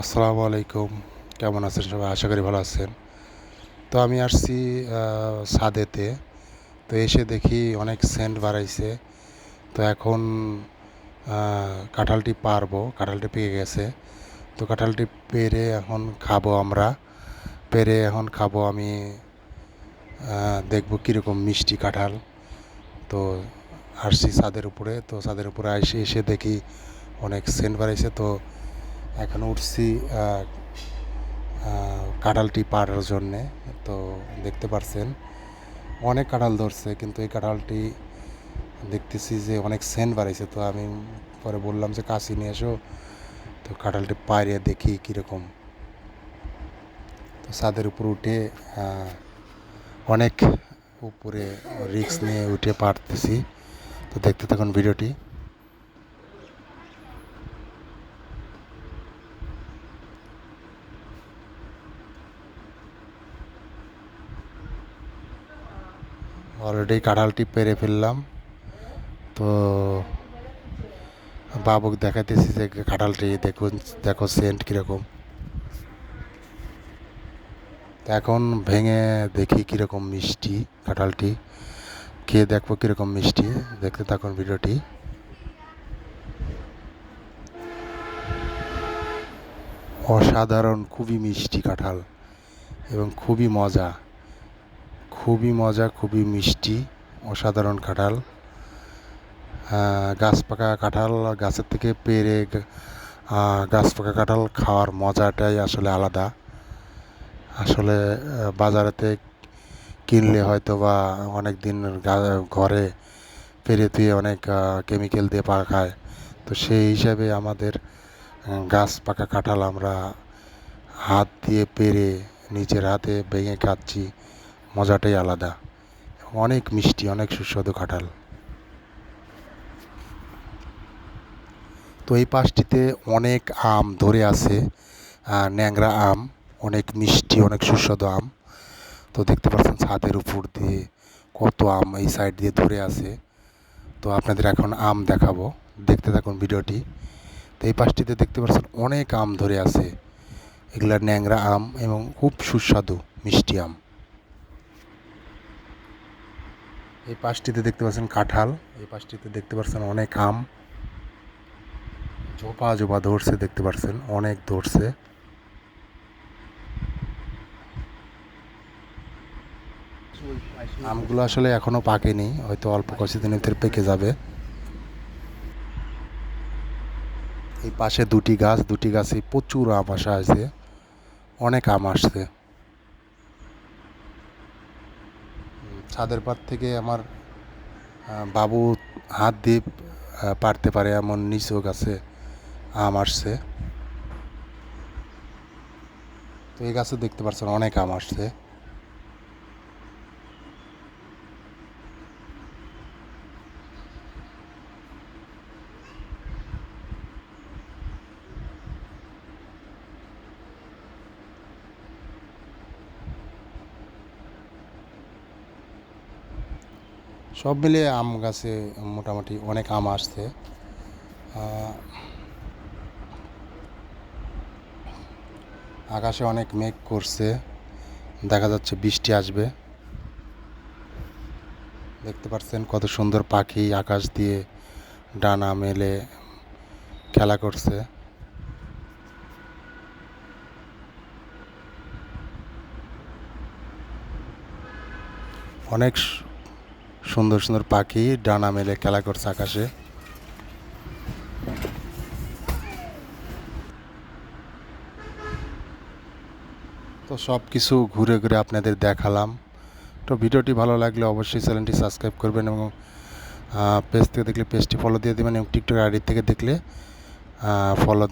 আসসালামু আলাইকুম। কেমন আছেন সবাই? আশা করি ভালো আছেন। তো আমি আসছি ছাদেতে তো এসে দেখি অনেক সেন্ট বাড়াইছে। তো এখন কাঁঠালটি পারব। কাঁঠালটি পেয়ে গেছে। তো কাঁঠালটি পেরে এখন খাব আমরা। পেরে এখন খাব আমি দেখব কীরকম মিষ্টি কাঁঠাল। তো আসছি ছাদের উপরে। তো ছাদের উপরে এসে এসে দেখি অনেক সেন্ট বাড়াইছে। তো এখন উঠছি কাঁঠালটি পাড়ার জন্যে, তো দেখতে পারছেন, অনেক কাঁঠাল ধরছে, কিন্তু এই কাঁঠালটি দেখতেছি যে অনেক সেন্ট বাড়াইছে, তো আমি পরে বললাম যে, কাশি নিয়ে এসো। তো কাঁঠালটি পাড়িয়ে দেখি কীরকম। তো ছাদের উপর উঠে অনেক উপরে রিক্স নিয়ে উঠে পারতেছি। তো দেখতে থাকুন ভিডিওটি। অলরেডি কাঁঠালটি পেরে ফেললাম। তো বাবুক দেখাতেছি যে কাঁঠালটি দেখুন, দেখো সেন্ট কীরকম। এখন ভেঙে দেখি কীরকম মিষ্টি কাঁঠালটি খেয়ে দেখব কীরকম মিষ্টি। দেখতে থাকুন ভিডিওটি। অসাধারণ, খুবই মিষ্টি কাঁঠাল এবং খুবই মজা। খুবই মজা, খুবই মিষ্টি, অসাধারণ কাঁঠাল। গাছ পাকা কাঁঠাল গাছের থেকে পেরে গাছ পাকা কাঁঠাল খাওয়ার মজাটাই আসলে আলাদা। আসলে বাজারেতে কিনলে হয়তো বা অনেক দিন ঘরে পেরে তুই অনেক কেমিক্যাল দিয়ে পাকায় তো সেই হিসাবে আমাদের গাছ পাকা কাঁঠাল আমরা হাত দিয়ে পেরে নিজের হাতে ভেঙে খাচ্ছি। মজাটাই আলাদা। অনেক মিষ্টি, অনেক সুস্বাদু কাঁঠাল। তো এই পাশটিতে অনেক আম ধরে আছে ন্যাংরা আম, অনেক মিষ্টি, অনেক সুস্বাদু আম। তো দেখতে পাচ্ছেন ছাদের উপর দিয়ে কত আম এই সাইড দিয়ে ধরে আছে। তো আপনাদের এখন আম দেখাবো। দেখতে থাকুন ভিডিওটি। তো এই পাশটিতে দেখতে পাচ্ছেন অনেক আম ধরে আছে। এগুলা ন্যাংরা আম এবং খুব সুস্বাদু মিষ্টি আম। এই পাশটিতে দেখতে পাচ্ছেন কাঁঠাল, এই পাশটিতে দেখতে পাচ্ছেন অনেক আম। জোপা জোপা ধরছে দেখতে পাচ্ছেন, অনেক ধরছে। আমগুলো আসলে এখনও পাকেনি, হয়তো অল্প কিছুদিনের ভিতরে পেকে যাবে। এই পাশে দুটি গাছ, দুটি গাছে প্রচুর আম আসা আছে অনেক আম আসছে। ছাদের পাত থেকে আমার বাবু হাত দিয়ে পারতে পারে এমন নিচু গাছে আম আসছে। তো এই গাছে দেখতে পাচ্ছেন অনেক আম আসছে। সব মিলিয়ে আম গাছে মোটামুটি অনেক আম আসছে। আকাশে অনেক মেঘ করছে, দেখা যাচ্ছে বৃষ্টি আসবে। দেখতে পাচ্ছেন কত সুন্দর পাখি আকাশ দিয়ে ডানা মেলে খেলা করছে। অনেক সুন্দর সুন্দর পাখি, ডানা মেলে খেলা করছে আকাশে। তো সব কিছু ঘুরে ঘুরে আপনাদের দেখালাম। তো ভিডিওটি ভালো লাগলে অবশ্যই চ্যানেলটি সাবস্ক্রাইব করবেন এবং পেজ থেকে দেখলে পেজটি ফলো দিয়ে দেবেন এবং টিকটক আইডি থেকে দেখলে ফলো